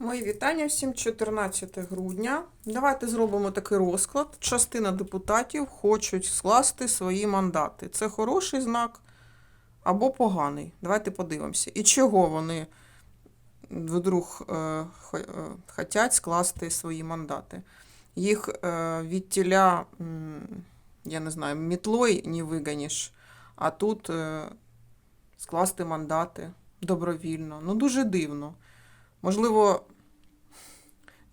Мої вітання всім 14 грудня. Давайте зробимо такий розклад. Частина депутатів хочуть скласти свої мандати. Це хороший знак або поганий. Давайте подивимося. І чого вони вдруг е, е, скласти свої мандати. Їх е, від тіля, я не знаю, мітлой не виганіш, а тут е, скласти мандати добровільно. Ну, дуже дивно. Можливо,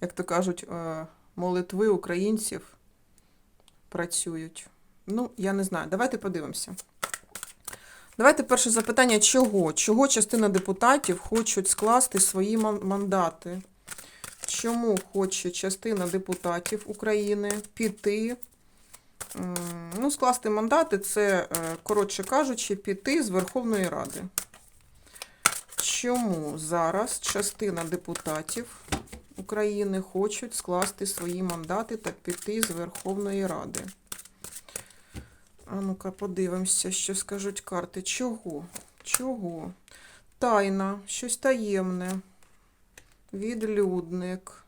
як то кажуть, е, молитви українців працюють. Ну, я не знаю. Давайте подивимося. Давайте перше запитання: чого? Чого частина депутатів хочуть скласти свої мандати? Чому хоче частина депутатів України піти? Ну, скласти мандати це, е, коротше кажучи, піти з Верховної Ради. Чому зараз частина депутатів України хочуть скласти свої мандати та піти з Верховної Ради? А ну-ка, подивимося, що скажуть карти. Чого? Чого? Тайна, щось таємне. Відлюдник.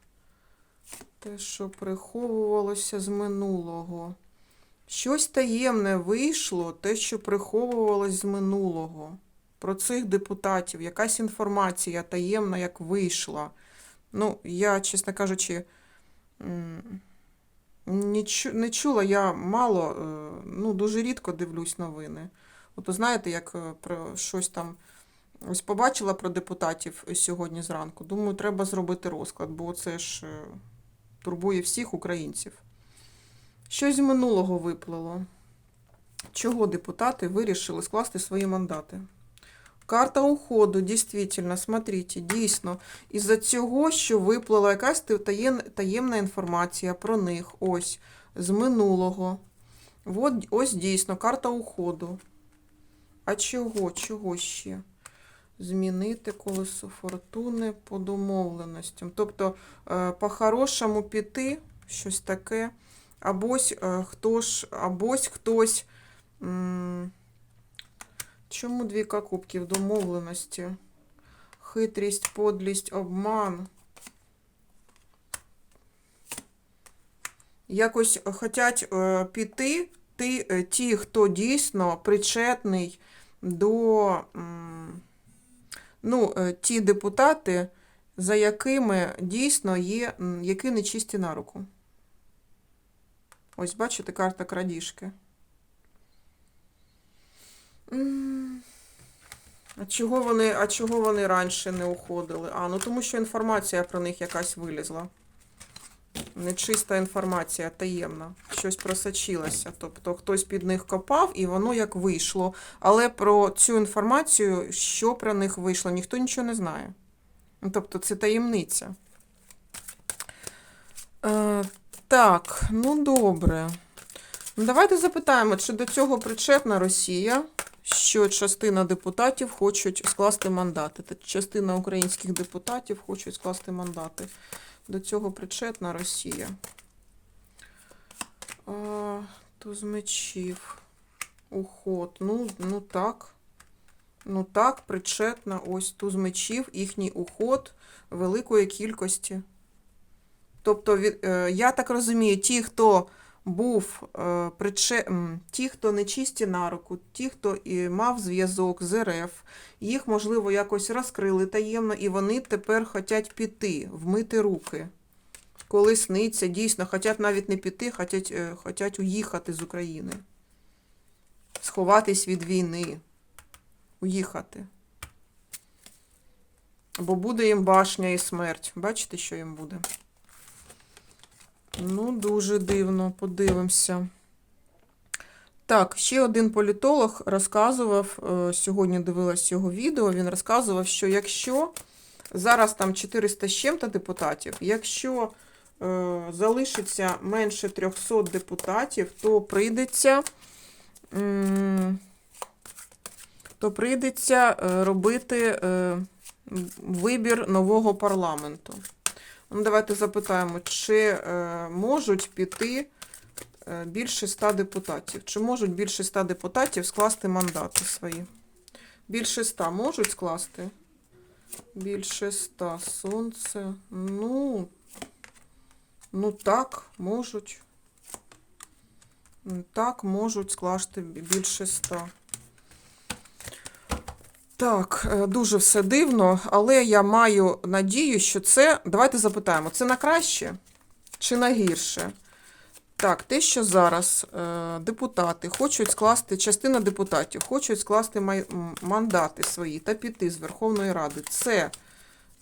Те, що приховувалося з минулого. Щось таємне вийшло, те, що приховувалось з минулого. Про цих депутатів. Якась інформація таємна, як вийшла. Ну, я, чесно кажучи, не, чула, я мало, е, ну, дуже рідко дивлюсь новини. От знаєте, як е, про щось там ось побачила про депутатів сьогодні зранку. Думаю, треба зробити розклад, бо це ж е, турбує всіх українців. Щось з минулого виплило. Чого депутати вирішили скласти свої мандати? Карта уходу, дійсно, смотрите, дійсно, із-за цього, що виплила якась таємна інформація про них, ось, з минулого. От, ось дійсно, карта уходу. А чого? Чого ще? Змінити колесо фортуни по домовленостям. Тобто, е, по-хорошому піти, щось таке. Абось е, хто ж, абось хтось. Чому двійка кубків домовленості? Хитрість, подлість, обман. Якось хотять е, піти ти, е, ті, хто дійсно причетний до ну, е, ті депутати, за якими дійсно є, які нечисті на руку. Ось бачите, карта крадіжки. А чого вони, а чого вони раніше не уходили? А, ну тому що інформація про них якась вилізла. Нечиста інформація, таємна. Щось просочилося. Тобто хтось під них копав і воно як вийшло. Але про цю інформацію, що про них вийшло, ніхто нічого не знає. Ну, Тобто це таємниця. Е, так, ну добре. Давайте запитаємо, чи до цього причетна Росія, що частина депутатів хочуть скласти мандати. Частина українських депутатів хочуть скласти мандати. До цього причетна Росія. А, туз мечів. Уход. Ну, ну так. Ну так, причетна. Ось туз мечів, їхній уход великої кількості. Тобто, від, е, я так розумію, ті, хто був е, приче... ті, хто нечисті на руку, ті, хто і мав зв'язок з РФ, їх, можливо, якось розкрили таємно, і вони тепер хочуть піти, вмити руки. Коли сниться, дійсно, хочуть навіть не піти, хочуть, е, хочуть уїхати з України. Сховатись від війни. Уїхати. Бо буде їм башня і смерть. Бачите, що їм буде? Ну, дуже дивно, подивимося. Так, ще один політолог розказував, е, сьогодні дивилась його відео, він розказував, що якщо зараз там 400 з чим-то депутатів, якщо е, залишиться менше 300 депутатів, то прийдеться, м, то прийдеться е, робити е, вибір нового парламенту. Ну, давайте запитаємо, чи е, можуть піти е, більше ста депутатів? Чи можуть більше ста депутатів скласти мандати свої? Більше ста можуть скласти? Більше ста. Сонце. Ну. Ну так, можуть. Так, можуть скласти більше ста. Так, е, дуже все дивно, але я маю надію, що це. Давайте запитаємо, це на краще чи на гірше? Так, те, що зараз е, депутати хочуть скласти, частина депутатів хочуть скласти мандати свої та піти з Верховної Ради. Це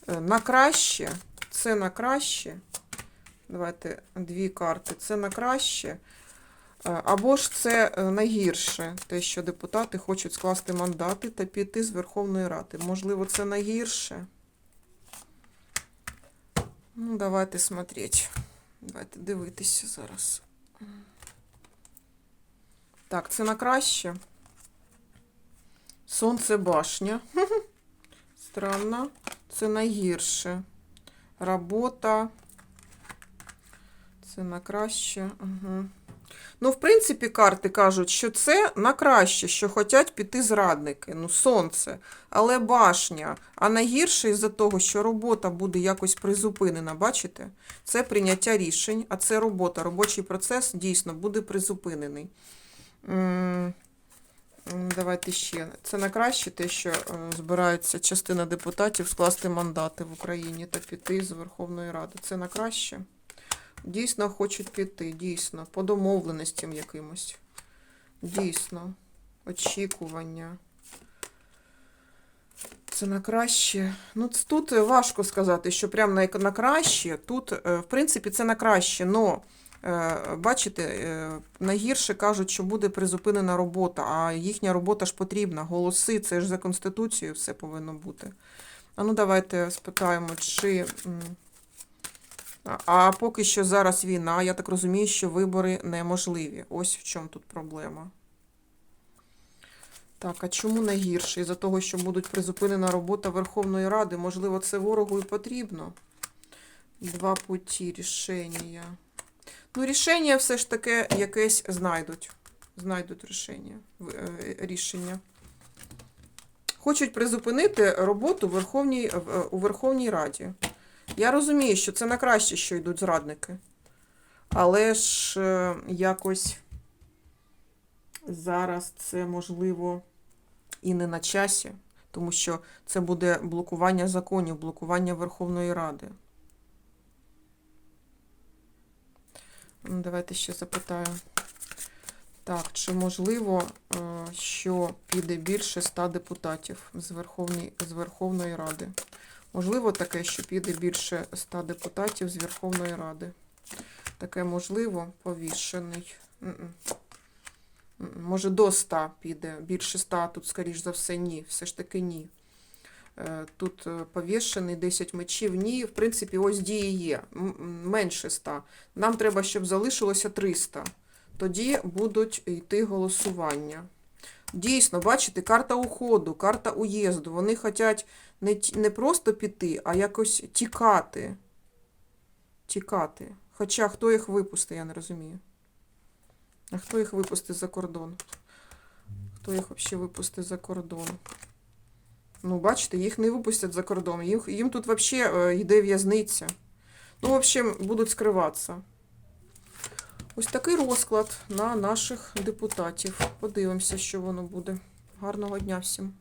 е, на краще, це на краще. Давайте дві карти. Це на краще. Е, Або ж це е, на гірше, те, що депутати хочуть скласти мандати та піти з Верховної Ради. Можливо, це на гірше. Ну, давайте смотреть. Давайте дивитися зараз. Так, це на краще. Сонце башня. Странно. Це на гірше. Робота. Це на краще. Угу. Ну, в принципі, карти кажуть, що це на краще, що хочуть піти зрадники. Ну, сонце. Але башня. А найгірше із-за того, що робота буде якось призупинена, бачите? Це прийняття рішень, а це робота. Робочий процес дійсно буде призупинений. Давайте ще. Це на краще те, що е, збирається частина депутатів скласти мандати в Україні та піти з Верховної Ради. Це на краще. Дійсно хочуть піти, дійсно, по домовленостям якимось. Дійсно, очікування. Це на краще. Ну, тут важко сказати, що прям на, на краще. Тут, е, в принципі, це на краще, но е, бачите, е, найгірше кажуть, що буде призупинена робота, а їхня робота ж потрібна. Голоси, це ж за Конституцією все повинно бути. А ну давайте спитаємо, чи. А- поки що зараз війна, я так розумію, що вибори неможливі. Ось в чому тут проблема. Так, а чому найгірше? Із-за того, що будуть призупинена робота Верховної Ради, можливо, це ворогу і потрібно. Два путі рішення. Ну, рішення все ж таки якесь знайдуть. Знайдуть рішення. е, рішення. Хочуть призупинити роботу Верховній, у Верховній Раді. Я розумію, що це на краще, що йдуть зрадники. Але ж е, якось зараз це можливо і не на часі, тому що це буде блокування законів, блокування Верховної Ради. Давайте ще запитаю. Так, чи можливо, е, що піде більше ста депутатів з, Верховні, з Верховної Ради? Можливо таке, що піде більше ста депутатів з Верховної Ради. Таке можливо, повішений. М-м. М-м. Може, до 100 піде. Більше 100, тут, скоріш за все, ні. Все ж таки ні. Е, Тут е, повішений 10 мечів. Ні, в принципі, ось дії є. Менше 100. Нам треба, щоб залишилося 300. Тоді будуть йти голосування. Дійсно, бачите, карта уходу, карта уїзду. Вони хочуть не, не просто піти, а якось тікати. Тікати. Хоча хто їх випустить, я не розумію. А хто їх випустить за кордон? Хто їх взагалі випустить за кордон? Ну, бачите, їх не випустять за кордон. Їм, їм тут взагалі йде в'язниця. Ну, в общем, будуть скриватися. Ось такий розклад на наших депутатів. Подивимося, що воно буде. Гарного дня всім.